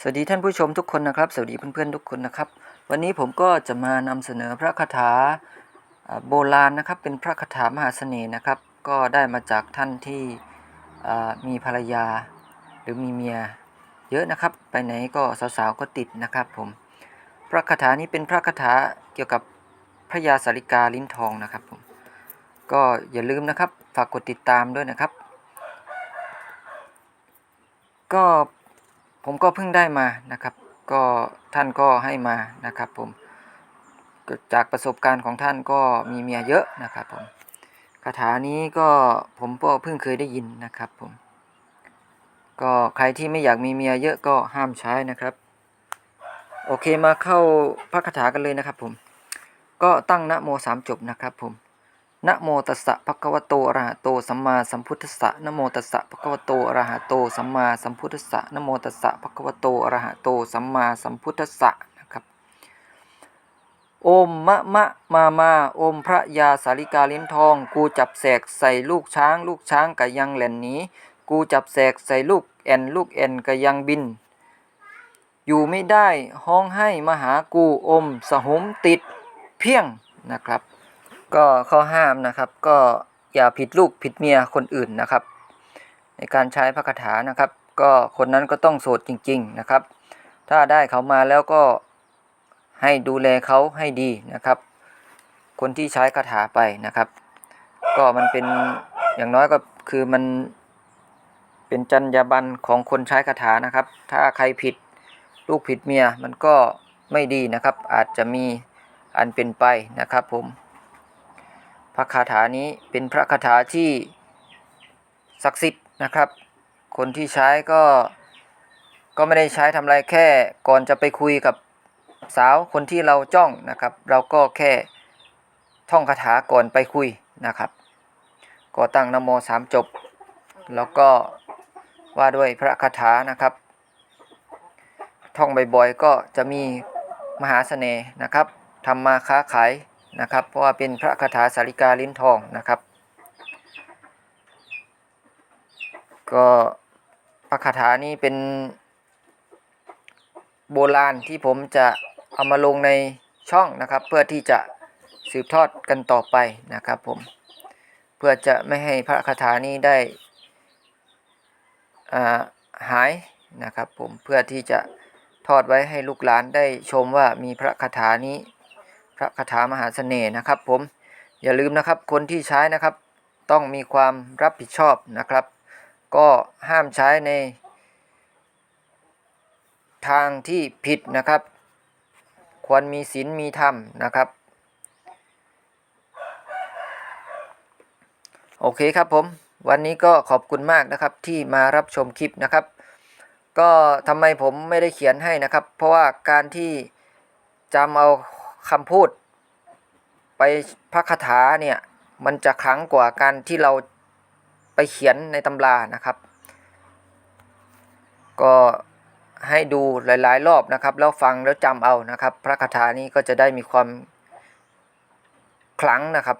สวัสดีท่านผู้ชมทุกคนนะครับ สวัสดีเพื่อนๆทุกคนนะครับ วันนี้ผมก็จะมานำเสนอพระคาถาโบราณนะครับ เป็นพระคาถามหาเสน่ห์นะครับ ก็ได้มาจากท่านที่มีภรรยาหรือมีเมียเยอะนะครับ ไปไหนก็สาวๆก็ติดนะครับผม พระคาถานี้เป็นพระคาถาเกี่ยวกับพระยาสาริกาลิ้นทองนะครับผม ก็อย่าลืมนะครับ ฝากกดติดตามด้วยนะครับ ก็ ผมก็เพิ่งได้มานะครับ ก็ท่านก็ให้มานะครับผมจากประสบการณ์ของท่านก็มีเมียเยอะนะครับผมคาถานี้ก็ผมก็เพิ่งเคยได้ยินนะครับผมก็ใครที่ไม่อยากมีเมียเยอะก็ห้ามใช้นะครับ โอเคมาเข้าพระคาถากันเลยนะครับผมก็ตั้งนะโมสามจบนะครับผม นะโมตัสสะภะคะวะโตอะระหะโตสัมมาสัมพุทธัสสะนะโมตัสสะภะคะวะโตอะระหะโตสัมมาสัมพุทธัสสะนะโมตัสสะภะคะวะโตอะระหะโตสัมมาสัมพุทธัสสะนะครับโอมมะมะมามาโอมพระยาสาริกาลิ้นทอง กูจับแสกใส่ลูกช้าง ลูกช้างกะยังแหล่นหนีกูจับแสกใส่ลูกแอนลูกแอนกะยังบิน อยู่ไม่ได้ห้องให้มหากูอมสหุมติดเพียงนะครับ ก็ข้อห้ามนะครับ ก็อย่าผิดลูกผิดเมียคนอื่นนะครับ ในการใช้พระคาถานะครับ ก็คนนั้นก็ต้องโสดจริง ๆนะครับ ถ้าได้เขามาแล้วก็ให้ดูแลเขาให้ดีนะครับ คนที่ใช้คาถาไปนะครับ ก็มันเป็นอย่างน้อยก็คือมันเป็นจรรยาบรรณของคนใช้คาถานะครับ ถ้าใครผิดลูกผิดเมียมันก็ไม่ดีนะครับ อาจจะมีอันเป็นไปนะครับผม พระคาถานี้เป็นพระคาถาที่ศักดิ์สิทธิ์นะครับ คนที่ใช้ก็ก็ไม่ได้ใช้ทำอะไรแค่ก่อนจะไปคุยกับสาวคนที่เราจ้องนะครับ เราก็แค่ท่องคาถาก่อนไปคุยนะครับ ก็ตั้งนโมสามจบ แล้วก็ว่าด้วยพระคาถานะครับ ท่องบ่อยๆก็จะมีมหาเสน่ห์นะครับทำมาค้าขาย นะครับ เพราะว่าเป็นพระคาถาสาริกาลิ้นทองนะครับ ก็พระคาถานี้เป็นโบราณที่ผมจะเอามาลงในช่องนะครับ เพื่อที่จะสืบทอดกันต่อไปนะครับผมเพื่อจะไม่ให้พระคาถานี้ได้อ่าหายนะครับผมเพื่อที่จะทอดไว้ให้ลูกหลานได้ชมว่ามีพระคาถานี้ พระคาถามหาเสน่ห์นะครับ ผมอย่าลืมนะครับคนที่ใช้นะครับ ต้องมีความรับผิดชอบนะครับ ก็ห้ามใช้ใน ทางที่ผิดนะครับ ควรมีศีลมีธรรมนะครับโอเคครับผม วันนี้ก็ขอบคุณมากนะครับที่มารับชมคลิปนะครับ ก็ทำไมผมไม่ได้เขียนให้นะครับ เพราะว่าการที่จำเอา คำพูด ไปพระคาถาเนี่ยมันจะครั้งกว่าการที่เราไปเขียนในตำรานะครับ ก็ให้ดูหลาย ๆ รอบนะครับ แล้วฟังแล้วจำเอานะครับ พระคาถานี้ก็จะได้มีความขลังนะครับ